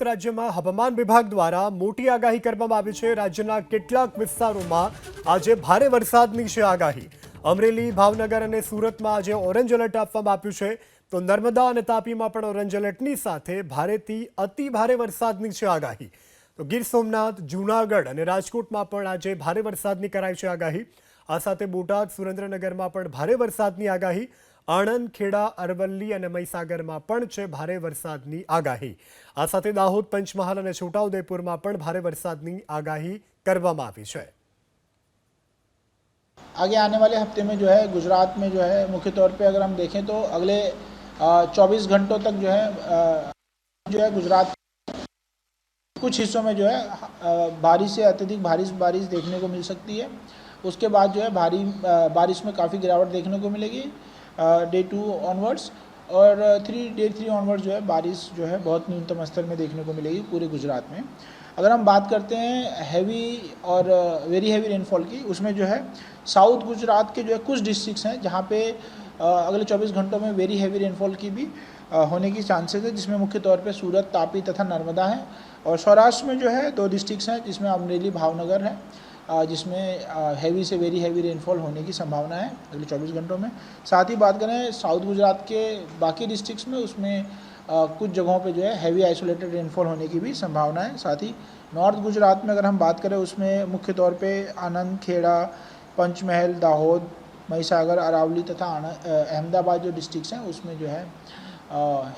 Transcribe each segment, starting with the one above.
ગુજરાત રાજ્યમાં હવામાન વિભાગ દ્વારા મોટી આગાહી કરવામાં આવી છે. રાજ્યના કેટલાક વિસ્તારોમાં આજે ભારે વરસાદની છે આગાહી. અમરેલી, ભાવનગર અને સુરતમાં આજે ઓરેન્જ એલર્ટ આપવામાં આપ્યું છે. તો નર્મદા અને તાપીમાં પણ ઓરેન્જ એલર્ટની સાથે ભારેથી અતિ ભારે વરસાદની છે આગાહી. તો ગીર સોમનાથ, જૂનાગઢ અને રાજકોટમાં પણ આજે ભારે વરસાદની કરાઈ છે આગાહી. આ સાથે બોટાદ, સુરેન્દ્રનગરમાં પણ ભારે વરસાદની આગાહી. આણંદ ખેડા અરવલ્લી અને મહીસાગરમાં પણ છે ભારે વરસાદની આગાહી આ સાથે દાહોદ પંચમહાલ અને છોટાઉદેપુરમાં પણ ભારે વરસાદની આગાહી કરવામાં આવી છે आगे आने वाले हफ्ते में जो है गुजरात में जो है मुख्य तौर पे अगर हम देखें तो अगले चौबीस घंटों तक जो है अ, जो है गुजरात कुछ हिस्सों में जो है अ, बारिश से अत्यधिक बारिश बारिश देखने को मिल सकती है उसके बाद जो है भारी अ, बारिश में काफ़ी गिरावट देखने को मिलेगी डे टू ऑनवर्ड्स और थ्री डे थ्री ऑनवर्ड्स जो है, बारिश जो है बहुत न्यूनतम स्तर में देखने को मिलेगी पूरे गुजरात में। अगर हम बात करते हैं हैवी और वेरी हैवी रेनफॉल की, उसमें जो है साउथ गुजरात के जो है कुछ डिस्ट्रिक्ट्स हैं जहाँ पे अगले 24 घंटों में वेरी हैवी रेनफॉल की भी होने की चांसेस है, जिसमें मुख्य तौर पे सूरत, तापी तथा नर्मदा है। और सौराष्ट्र में जो है दो डिस्ट्रिक्ट्स हैं जिसमें अमरेली, भावनगर है। जिसमें हैवी से वेरी हैवी रेनफॉल होने की संभावना है अगले 24 घंटों में। साथ ही बात करें साउथ गुजरात के बाकी डिस्ट्रिक्स में उसमें कुछ जगहों पे जो है हैवी आइसोलेटेड रेनफॉल होने की भी संभावना है। साथ ही नॉर्थ गुजरात में अगर हम बात करें, उसमें मुख्य तौर पर आनंद खेड़ा पंचमहल दाहोद महिसागर अरावली तथा अहमदाबाद जो डिस्ट्रिक्स हैं, उसमें जो है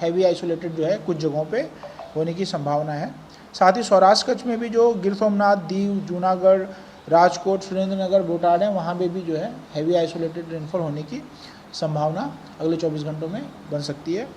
हैवी आइसोलेटेड जो है कुछ जगहों पे होने की संभावना है। साथ ही सौराष्ट्र कच्छ में भी जो गिर सोमनाथ दीव, जूनागढ़ राजकोट, सुरेंद्रनगर, बोटाड है, वहाँ पर भी जो है हैवी आइसोलेटेड रेनफॉल होने की संभावना अगले 24 घंटों में बन सकती है।